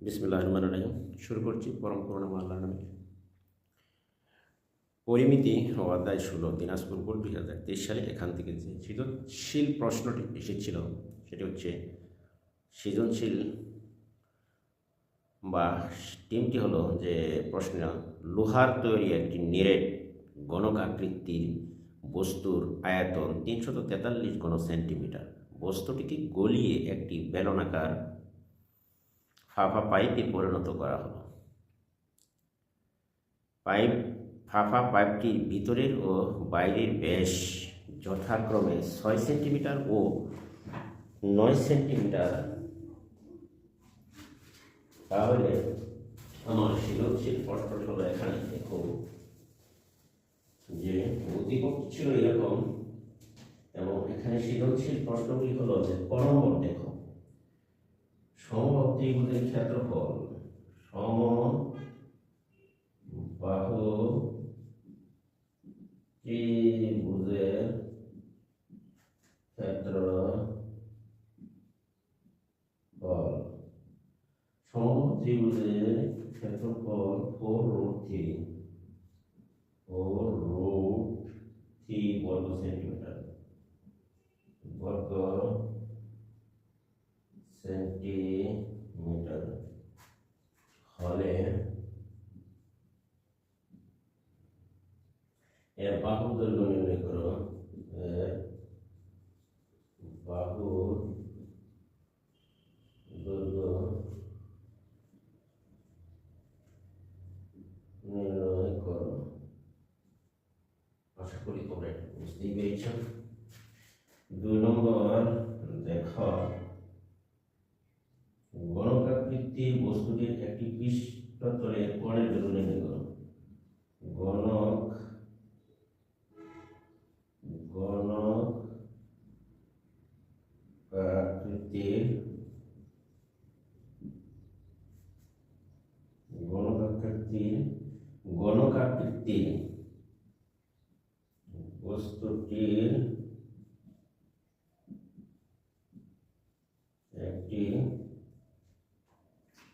বিসমিল্লাহ রহমান রাহিম। শুরু করছি পরম করুণা নামে। পরিমিতি অধ্যায় ষোলো, দিনাজপুর বোর্ড দুই হাজার তেইশ সালে এখান থেকে যে সৃজনশীল প্রশ্নটি এসেছিল, সেটি হচ্ছে সৃজনশীল বা টিমটি হলো যে প্রশ্ন লোহার তৈরি একটি নিরেট, গণক আকৃতির বস্তুর আয়তন তিনশত তেতাল্লিশ ঘন সেন্টিমিটার। বস্তুটিকে গলিয়ে একটি বেলনাকার ফাফা পাইপে পরিণত করা হলো। পাইপ, ফাফা পাইপটির ভিতরের ও বাইরের ব্যাস যথাক্রমে ছয় সেন্টিমিটার ও নয় সেন্টিমিটার। তাহলে আমার সৃজনশীল প্রশ্নটি হলো এখানে দেখো যে উদ্দীপক ছিল এরকম এবং এখানে সৃজনশীল প্রশ্নগুলি হলো যে ক দেখো। সমবাহু ত্রিভুজের ক্ষেত্রফল, সম বাহু ত্রিভুজের ক্ষেত্রফল? সমবাহু ত্রিভুজের ক্ষেত্রফল four root three, four root three বর্গ সেন্টিমিটার, বর্গ সেন্টিমিটার হলে এর বাহু দৈর্ঘ্য নির্ণয় করো এর বাহু দৈর্ঘ্য নির্ণয় করো আশা করি তোমরা এটা বুঝতেই পেরেছ দুই নম্বর দেখো গণকাকৃতির বস্তুটির একটি পৃষ্ঠতলের কোণের দৈর্ঘ্য নির্ণয় করো গণক গণক আকৃতির গণকাকৃতির গণকাকৃতির বস্তুটির একটি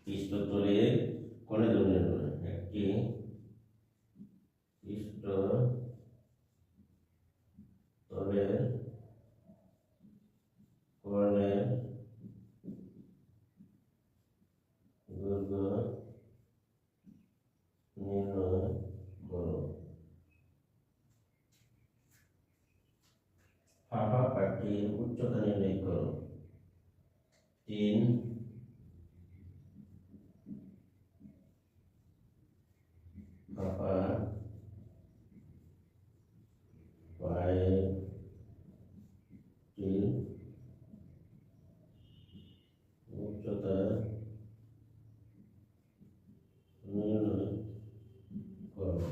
পৃষ্ঠতলে কোণে ধরনের একটি পৃষ্ঠ তলের কোণের দৈর্ঘ্য নির্ণয় করো ফাঁপা পাটির উচ্চতা নির্ণয় করো তিন ফাঁপা পায়েটি উচ্চতা নির্ণয় করো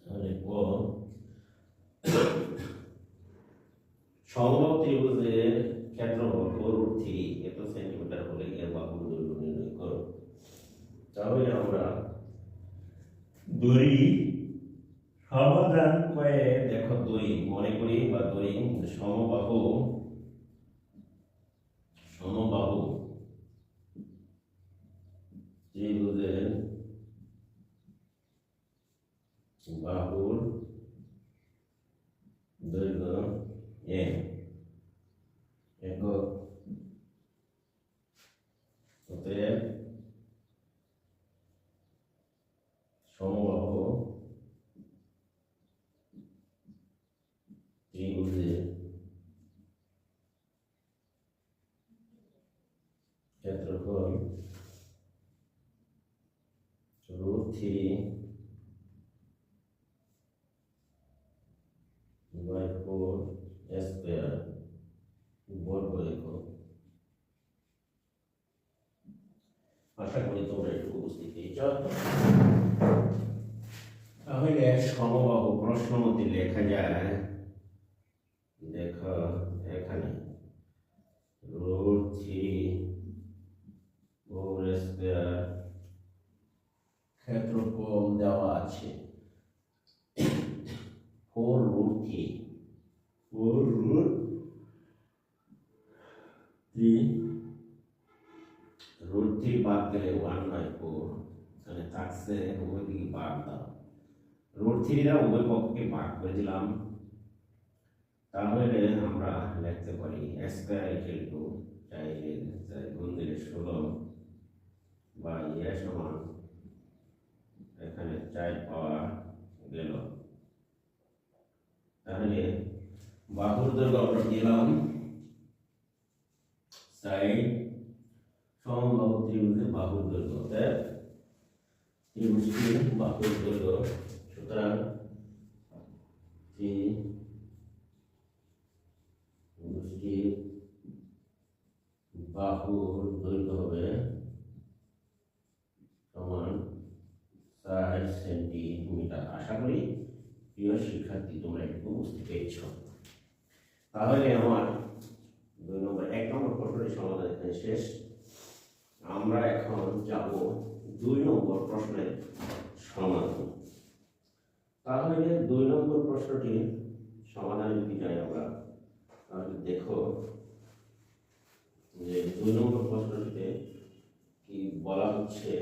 তাহলে ক সমবাহু ত্রিভুজের ক্ষেত্রফল ফোর রুট থ্রি এত সেন্টিমিটার হলে এর বাহু দৈর্ঘ্য নির্ণয় করো। তাহলে আমরা দড়ি সমাধান করে দেখো দড়ি, মনে করি বা দড়ি সমবাহু ত্রিভুজের বাহুর দৈর্ঘ্য এম একক অতএব সমবাহু ত্রিভুজের ক্ষেত্রফল root three by four square বর্গ একক আশা করি তোমরা একটু পেয়েছ তাহলে সমবাহু প্রশ্ন লেখা যায়, দেখো এখানে, রুট থ্রি ক্ষেত্রফল দেওয়া আছে। Four root three. Four root three one by four এখানে থাকছে উভয় দিকে বাদ দাও। রুট থ্রি দ্বারা উভয় পক্ষকে ভাগ করে দিলাম। তাহলে আমরা লিখতে পারি স্কোয়ার ইকুয়াল টু চাইলে চাই গুণ দিলে ষোলো বা ইয়ে সমান এখানে চার পাওয়া গেল। তাহলে বাহুর দৈর্ঘ্য আমরা দিলাম সাইড সমবাহু ত্রিভুজের বাহুর দৈর্ঘ্য অর্থাৎ ত্রিভুজটির বাহুর দৈর্ঘ্য সুতরাং ত্রিভুজটির বাহুর দৈর্ঘ্য হবে সমান ষাট সেন্টিমিটার। আশা করি প্রিয় শিক্ষার্থী, তোমরা একটু বুঝতে পেরেছ। তাহলে আমার দুই নম্বর, এক নম্বর প্রশ্নটি সমাধান এখানে শেষ। আমরা এখন যাব দুই নম্বর প্রশ্নের সমাধান। তাহলে দুই নম্বর প্রশ্নটি সমাধানে যদি যাই আমরা, তাহলে দেখো যে দুই নম্বর প্রশ্নটিতে কি বলা হচ্ছে?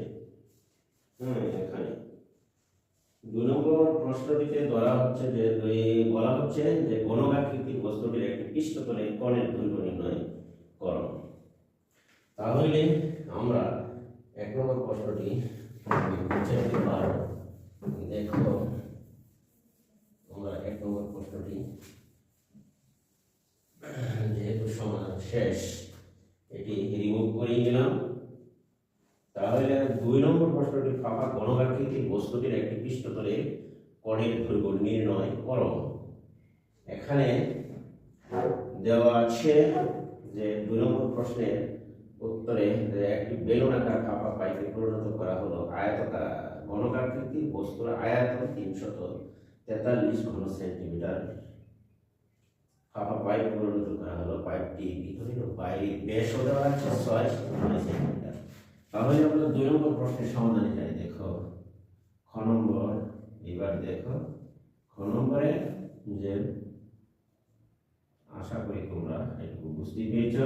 হ্যাঁ এখানে। দুই নম্বর প্রশ্নটিতে ধরা হচ্ছে যে বলা হচ্ছে যে গণকাকৃতির বস্তুটির একটি পৃষ্ঠতলে কণের দৈর্ঘ্য নির্ণয় করো তাহলে আমরা এক নম্বর প্রশ্নটি বুঝে নিতে পারব দেখো আমরা এক নম্বর প্রশ্নটি, যেহেতু সমাধান শেষ, এটি রিমুভ করে নিলাম তাহলে দুই নম্বর প্রশ্নটি ফাঁকা গণকাকৃতির বস্তুটির একটি পৃষ্ঠতলে কণের দৈর্ঘ্য নির্ণয় করো। এখানে দেওয়া আছে যে দুই নম্বর প্রশ্নের উত্তরে একটি বেলুন আকার ফাঁপা পাইপে পরিণত করা হলো। আয়তকার গণকাকৃতির বস্তুর আয়তন তিনশত তেতাল্লিশ ঘন সেন্টিমিটার। ফাঁপা পাইপ পরিণত করা হলো পাইপটি। ভিতরে ও বাইরে ব্যাসও দেওয়া আছে ছয় সেন্টিমিটার। তাহলে আমরা দুই নম্বর প্রশ্নের সমাধানে যাই দেখো। খ নম্বর, এবার দেখো। খ নম্বরে যে আশা করি তোমরা একটু বুঝতে পেরেছ।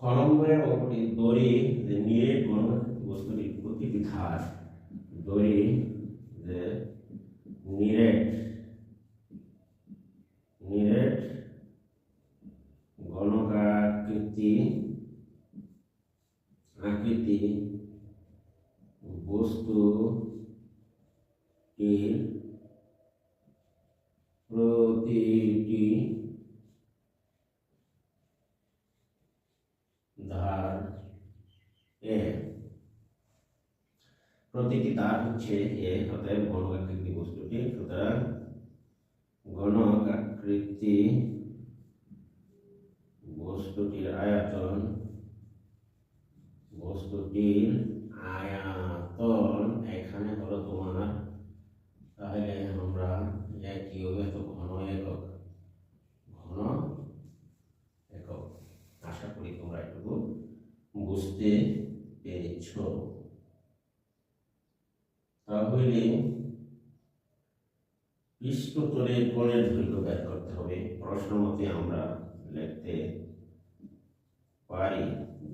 খ নম্বরের অপরটি দড়ি, যে নিয়ে কোন বস্তুটি প্রতিটি ধার দড়ি, যে নিরেট নিরেট গণকাকৃতি, আকৃতি বস্তুটির প্রতিটি ধার এ। প্রতিটি তার হচ্ছে এ অতএব গণকাকৃতি বস্তুটি। সুতরাং গণকাকৃতি বস্তুটির আয়তন বস্তুটির আয়তন এখানে হলো তোমার তাহলে আমরা একই হবে তো ঘন একক ঘন একক আশা করি তোমরা একটু বুঝতে পেরেছ তাহলে পৃষ্ঠতলে কোণের দৈর্ঘ্য বের করতে হবে। প্রশ্ন মতে আমরা লিখতে পারি,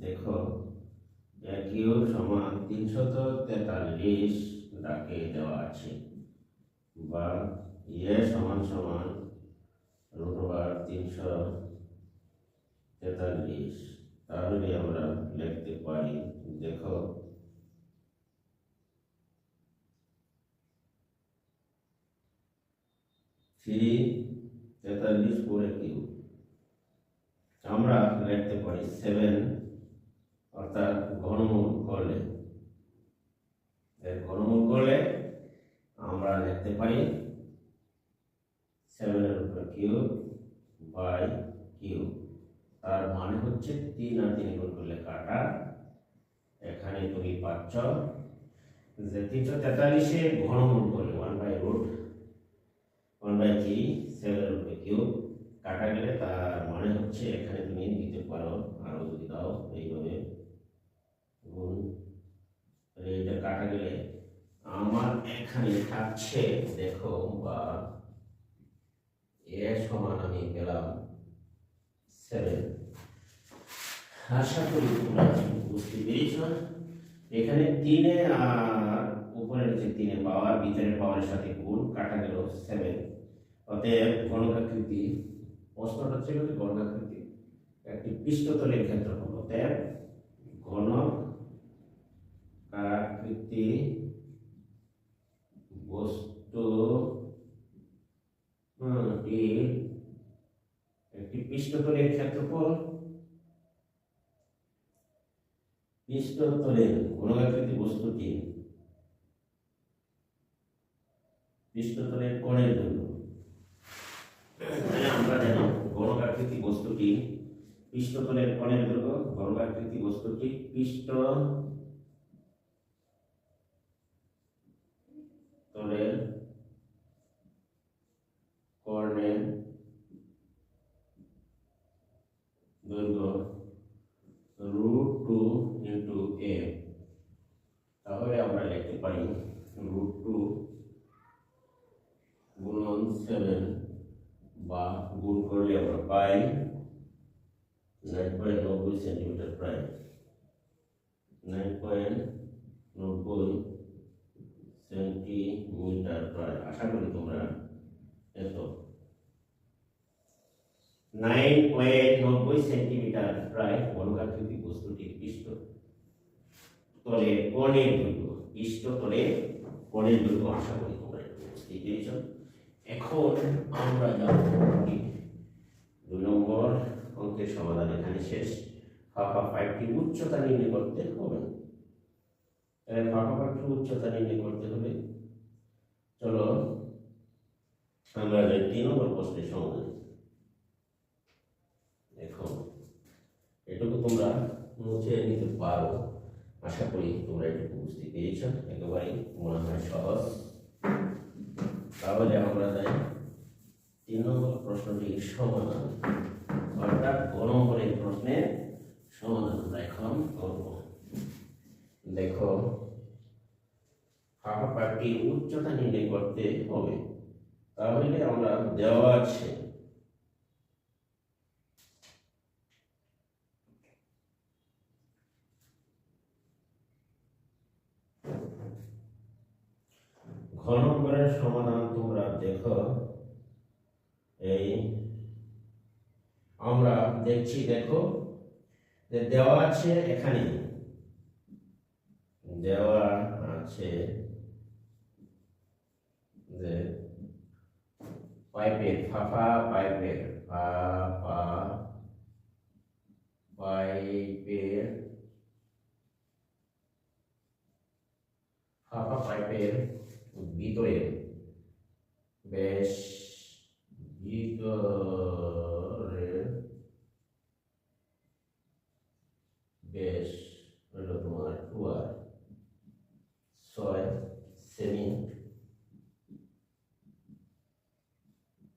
দেখো কিউ সমান তিনশত তেতাল্লিশ ডাকে দেওয়া আছে, বা ইয়ে সমান সমান রুট ওভার তিনশো তেতাল্লিশ। তাহলে আমরা লিখতে পারি, দেখো থ্রি তেতাল্লিশ করে কিউ আমরা লিখতে পারি সেভেন, অর্থাৎ ঘনমূল করলে। ঘনমূল করলে আমরা লিখতে পারি সেভেনের উপর কিউব বাই কিউব। তার মানে হচ্ছে তিন আর তিন গুণ করলে কাটা। এখানে তুমি পাচ্ছ যে তিনশো তেতাল্লিশে ঘনমূল করলে one by root by three উপরে? কিউব কাটা গেলে তার মানে হচ্ছে এখানে তুমি দিতে পারো। আরও যদি দাও, এইভাবে। গুণ এটা কাটা গেলে আমার এখানে থাকছে, দেখো, বা এ সমান আমি পেলাম সেভেন। আশা করি তোমরা বুঝতে পেরেছ। এখানে তিনে আর উপরের যে তিনে পাওয়ার, ভিতরের পাওয়ারের সাথে গুণ, কাটা গেল সেভেন। অতএব গণকাকৃতি, প্রশ্নটা ছিল যে গণকাকৃতি একটি পৃষ্ঠতলের ক্ষেত্রফল অতএব ঘন আকৃতি বস্তু একটি পৃষ্ঠতলের ক্ষেত্রফল পৃষ্ঠতলের ঘনকাকৃতি বস্তুটি পৃষ্ঠতলের কোণের জন্য। আমরা জানি ঘনকাকৃতি বস্তুটি পৃষ্ঠতলের কোণের দৈর্ঘ্য ঘনকাকৃতি বস্তুটি পৃষ্ঠ তলের কর্ণের দৈর্ঘ্য রুট টু ইন্টু এ তাহলে আমরা লিখতে পারি রুট টু গুণন সেভেন বা গুণ করলে আমরা পাই নাইন পয়েন্ট নব্বই সেন্টিমিটার প্রায়। নাইন পয়েন্ট নব্বই সেন্টিমিটার প্রায়। আশা করি তোমরা এত নাইন পয়েন্ট নব্বই সেন্টিমিটার প্রায় বর্গাকৃতি বস্তুটির পৃষ্ঠ তলে কোণের দৈর্ঘ্য। পৃষ্ঠ তলে কোণের দৈর্ঘ্য, আশা করি তোমরা একটু বুঝতে পেরেছ। এখন আমরা যাব দুই নম্বর অঙ্কের সমাধান এখানে শেষ। ফাঁকা ফাইভটি উচ্চতা নির্ণয় করতে হবে। ফাঁকা ফাইভটি উচ্চতা নির্ণয় করতে হবে। চলো, আমরা তিন নম্বর প্রশ্নের সমাধান। দেখো, এটুকু তোমরা মুছে নিতে পারো। আশা করি তোমরা এটুকু বুঝতে পেরেছ। একেবারেই মনে হয় সহজ। তাহলে আমরা যাই তিন নম্বর প্রশ্নটির সমাধান, অর্থাৎ ক নম্বরের প্রশ্নের সমাধান আমরা এখন করব। দেখো, ফাঁকা পাটির উচ্চতা নির্ণয় করতে হবে। তাহলে আমরা দেওয়া আছে। নম্বরের সমাধান তোমরা দেখো। এই আমরা দেখছি, দেখো, যে দেওয়া আছে এখানে। দেওয়া আছে যে পাইপের ফাফা পাইপের ফাফা পাইপের ফাফা পাইপের ভিতরে বেশ ভিতরে বেশ হলো তোমার টুয়ার ছয় সেমি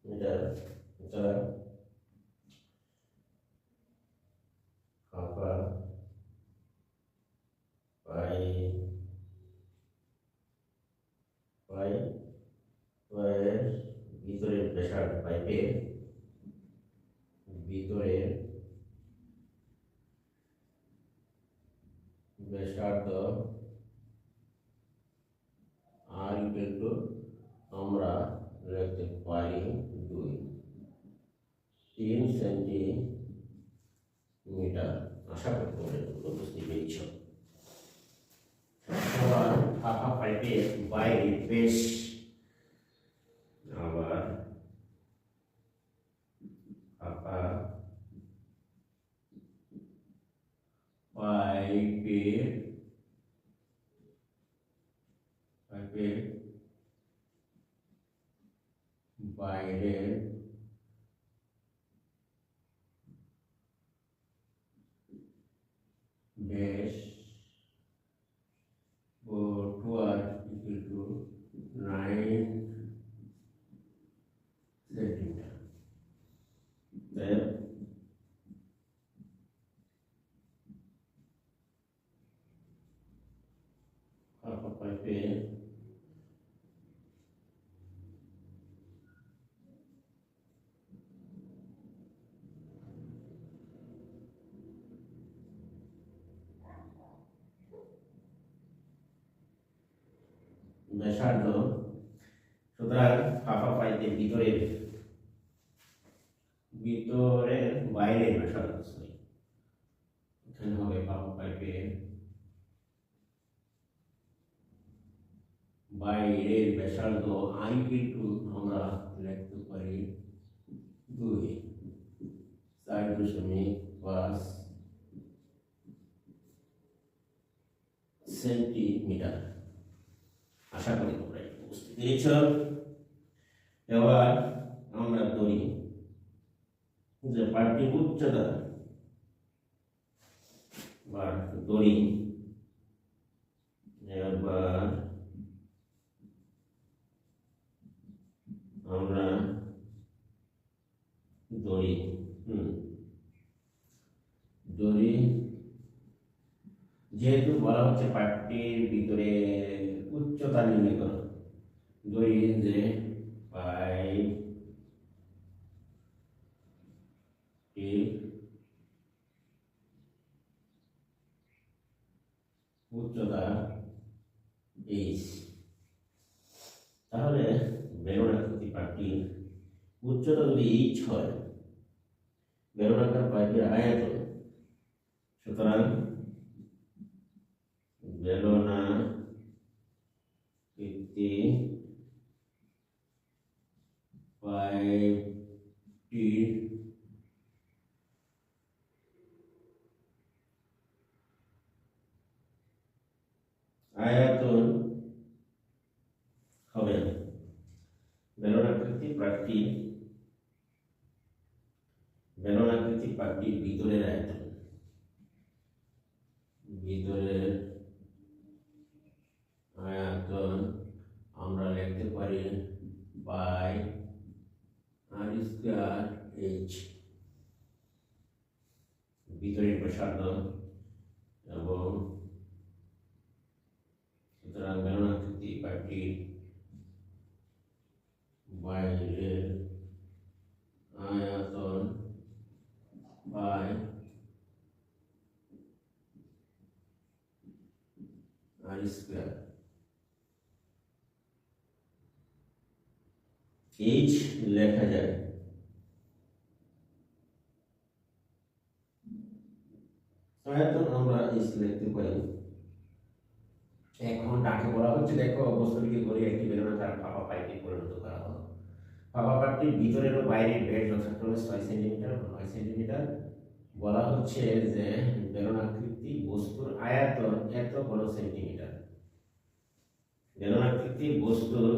মিটার মিটার ফাঁকা পাই পাই পায়ের ভিতরের প্রেশার পাইপের ভিতরের ব্যাসার্ধ আর ইকুয়াল টু আমরা লিখতে পারি দুই তিন সেন্টিমিটার আশা করি তোমরা এটুকু বুঝতে পেরেছ আবার ফাঁকা পাইপের বাইরে বেশ আবার ফাঁকা পাইপের পাইপের বাইরে বেশ ও two r equal to nine centimetre then alpha pipe ব্যাসার্ধ সুতরাং ফাঁপা পাইপের ভিতরের ভিতরের বাইরের ব্যাসার্ধ sorry। এখানে হবে ফাঁপা পাইপের বাইরের ব্যাসার্ধ আই টু আমরা লিখতে পারি দুই চার দশমিক পাঁচ সেন্টিমিটার আশা করি তোমরা বুঝতে পেরেছ এবার আমরা ধরি। যে পার্টির উচ্চতা বা দড়ি এবার আমরা দড়ি হুম দড়ি যেহেতু বলা হচ্ছে পাটটির ভিতরে উচ্চতা নির্ণয় করো। দড়ি যে পাইপ উচ্চতা এইচ তাহলে বেলুনাকৃতি পাটটির উচ্চতা যদি এইচ হয় বেলুনাকার পাইপের আয়তন। সুতরাং বেলুনা কৃতি পাইপটির আয়তন হবে বেলনাকৃতি পাটটি বেলনাকৃতি পাটটির ভিতরের আয়তন ভিতরের আয়তন আমরা লিখতে পারি বাই আর স্কোয়ার এইচ ভিতরের ব্যাসার্ধ এবং সুতরাং বেলনাকৃতি পাটটির বাইরের আয়তন বাই আর স্কোয়ার এইচ লেখা যায় আয়তন আমরা এইচ লিখতে পারি এখন তাকে বলা হচ্ছে, দেখো বস্তুটিকে করে একটি বেলনাকার ফাঁপা পাইপে পরিণত করা হলো। ফাঁপা পাইপটির ভিতরের ও বাইরের বেড যথাক্রমে ছয় সেন্টিমিটার ও নয় সেন্টিমিটার। বলা হচ্ছে যে বেলনাকৃতি বস্তুর আয়তন এত বড় সেন্টিমিটার। বেলনাকৃতি বস্তুর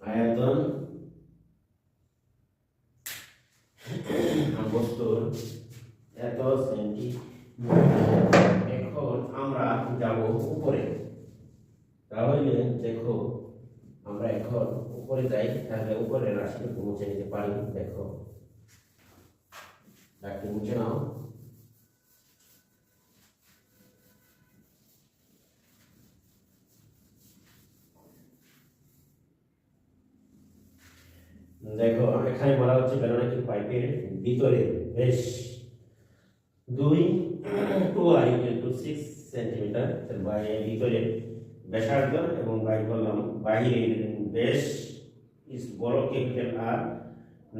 আয়তন বস্তুর এত এখন আমরা যাব উপরে। তাহলে দেখো, আমরা এখন উপরে যাই, তাহলে উপরে রাশিটুকু মুছে নিতে পারি। দেখো, ডাকটি মুছে নাও। দেখো, এখানে বলা হচ্ছে বেলনাকি পাইপের ভিতরে, বেশ। দুই two I two six centimetre বাইরে ভিতরে ব্যাসার্ধ এবং বাই বললাম বাহিরের বেশ। ইস বড় ক্যাপিটাল আর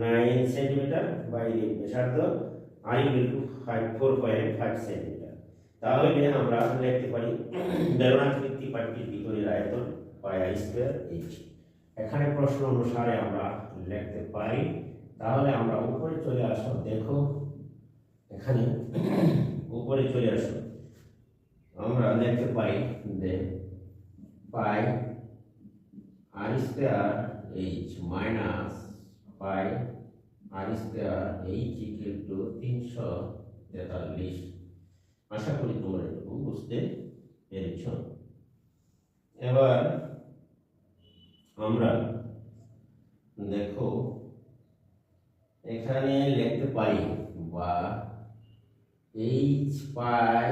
নাইন সেন্টিমিটার বাইরে ব্যাসার্ধ I two five four point five centimetre তাহলে আমরা লিখতে পারি, বেলনাকৃতি পাইপটির ভিতরের আয়তন আই স্কোয়ার এইচ এখানে প্রশ্ন অনুসারে আমরা লিখতে পারি, তাহলে আমরা উপরে চলে আসো দেখো, এখানে উপরে চলে আসো আমরা লিখতে পারি যে pi r square h minus pi r square h equal to তিনশো তেতাল্লিশ। আশা করি তোমরা এটুকু বুঝতে পেরেছ। এবার আমরা দেখো, এখানে লিখতে পারি, বা এইচ পাই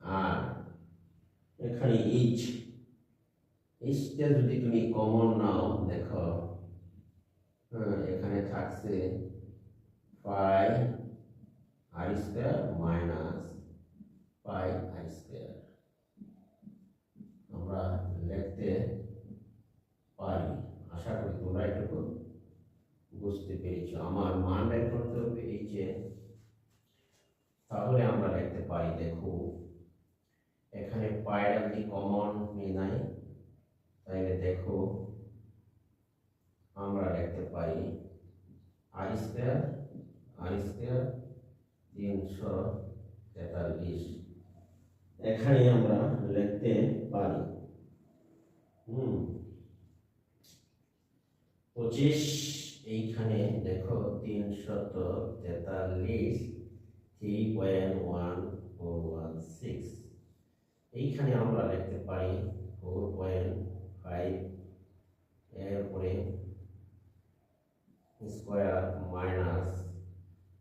আর এখানে এইচ এইচটা যদি তুমি কমন নাও, দেখো হ্যাঁ এখানে থাকছে pi r square minus pi r square আমার মান বের করতে হবে এইচে তাহলে আমরা লিখতে পারি দেখো, এখানে পায়রা যদি কমন নাই? তাহলে দেখো, আমরা লিখতে পারি আর স্কোয়ার আর স্কোয়ার তিনশো তেতাল্লিশ। এখানে আমরা লিখতে পারি, হুম, পঁচিশ এইখানে দেখো তিনশত তেতাল্লিশ three point one four one six এইখানে আমরা লিখতে পারি ফোর পয়েন্ট ফাইভ এরপরে স্কোয়ার মাইনাস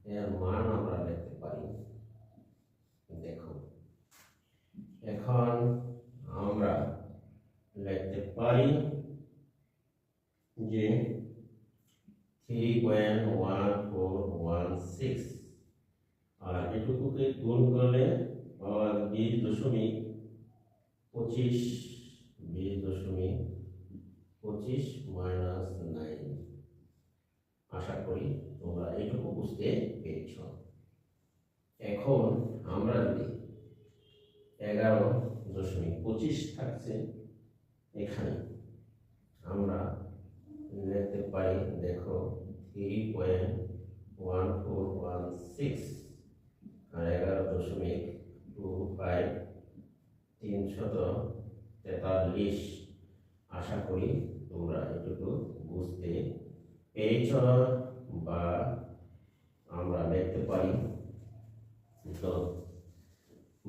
এর মান আমরা লিখতে পারি। দেখো, এখন আমরা লিখতে পারি যে three point one four one six আর এটুকুকে গুণ করলে পাওয়া বিশ দশমিক পঁচিশ, বিশ দশমিক পঁচিশ মাইনাস নাইন। আশা করি তোমরা এইটুকু বুঝতে পেরেছ। এখন আমরা যদি এগারো দশমিক পঁচিশ থাকছে এখানে আমরা লিখতে পারি দেখো three point one four one six আর এগারো দশমিক টু ফাইভ তিনশত তেতাল্লিশ। আশা করি তোমরা এটুকু বুঝতে পেরেছ বা আমরা লিখতে পারি। তো,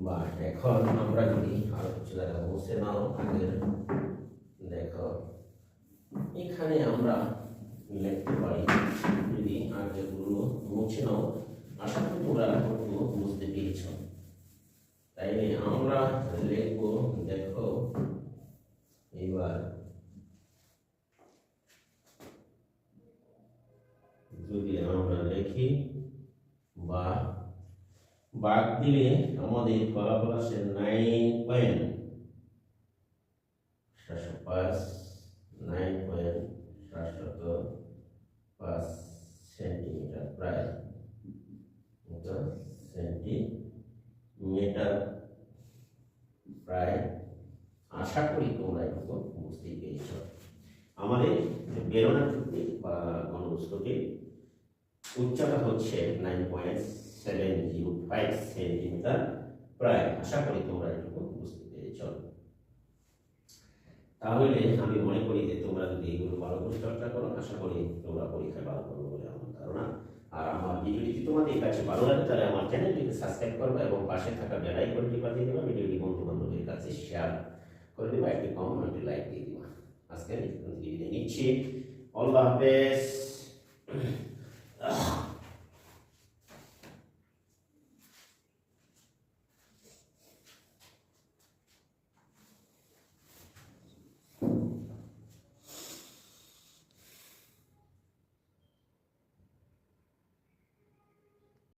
বা এখন আমরা যদি আরও কিছু জায়গা মুছে নাও, আগের দেখো। এখানে আমরা লিখতে পারি যদি আগেরগুলো মুছে নাও, আশা করি তোমরা এখনগুলো বুঝতে পেরেছ। তাইলে আমরা লিখব, দেখো এবার যদি আমরা লিখি, বা বাদ দিলে আমাদের ফলাফল আসে নাইন পয়েন্ট নাইন পয়েন্ট সাতশত পাঁচ সেন্টিমিটার প্রায় এটা সেন্টিমিটার প্রায় আশা করি তোমরা এটুকু বুঝতেই পেরেছ আমাদের বেরোনার চুক্তি, বা গণবস্তুটি উচ্চতা হচ্ছে nine point seven zero five centimetre প্রায় আশা করি তোমরা এটুকু বুঝতে পেরেছ তাহলে আমি মনে করি যে তোমরা যদি এগুলো ভালো করে চর্চা করো, আশা করি তোমরা পরীক্ষায় ভালো করবে বলে আমার ধারণা। আর আমার ভিডিওটি তোমাদের কাছে ভালো লাগে, তাহলে আমার চ্যানেলটিকে সাবস্ক্রাইব করবে এবং পাশে থাকা বেল আইকনটি বাজিয়ে দেবে, ভিডিওটি বন্ধু বান্ধবের কাছে শেয়ার করে দেবে, একটি কমেন্ট লাইক দিয়ে দেবে। আজকে আমি নিচ্ছি। আল্লাহ হাফেজ।